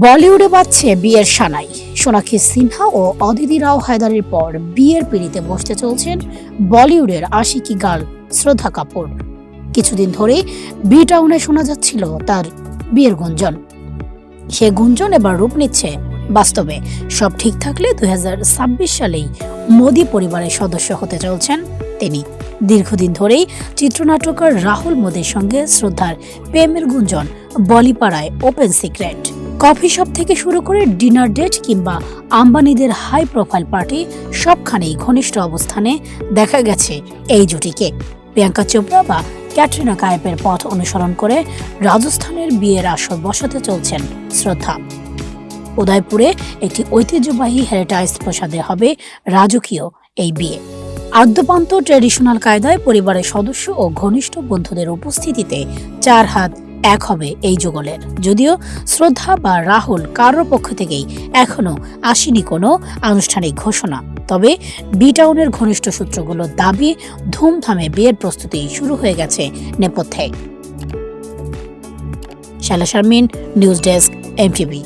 বলিউডে বাজছে বিয়ের সানাই। সোনাক্ষী সিনহা ও অদিতি রাও হায়দারের পর বিয়ের পিড়িতে বসতে চলছেন বলিউডের আশিকি গার্ল শ্রদ্ধা কাপুর। কিছুদিন ধরে বি টাউনে শোনা যাচ্ছিল তার বিয়ের গুঞ্জন। সে গুঞ্জন এবার রূপ নিচ্ছে বাস্তবে। সব ঠিক থাকলে দুই হাজার ছাব্বিশ সালেই মোদী পরিবারের সদস্য হতে চলছেন তিনি। দীর্ঘদিন ধরেই চিত্রনাট্যকার রাহুল মোদীর সঙ্গে শ্রদ্ধার প্রেমের গুঞ্জন বলিপাড়ায় ওপেন সিক্রেট। কফি শপ থেকে শুরু করে ডিনার ডেট কিংবা আম্বানিদের হাই প্রোফাইল পার্টি সবখানেই ঘনিষ্ঠ অবস্থানে দেখা গেছে এই জুটিকে। প্রিয়াঙ্কা চোপড়া বা ক্যাটরিনা কায়েপের পথ অনুসরণ করে রাজস্থানের বিয়ের আসর বসাতে চলছেন শ্রদ্ধা। উদয়পুরে একটি ঐতিহ্যবাহী হেরিটাইজ প্রসাদে হবে রাজকীয় এই বিয়ে। আদ্যপান্ত ট্র্যাডিশনাল কায়দায় পরিবারের সদস্য ও ঘনিষ্ঠ বন্ধুদের উপস্থিতিতে চার হাত এক হবে এই যুগলের। যদিও শ্রদ্ধা বা রাহুল কারোর পক্ষ থেকেই এখনও আসেনি কোনো আনুষ্ঠানিক ঘোষণা। তবে বি টাউনের ঘনিষ্ঠ সূত্রগুলোর দাবি, ধুমধামে বিয়ের প্রস্তুতি শুরু হয়ে গেছে নেপথ্যে। শালা শারমিন, নিউজ ডেস্ক এমটিভি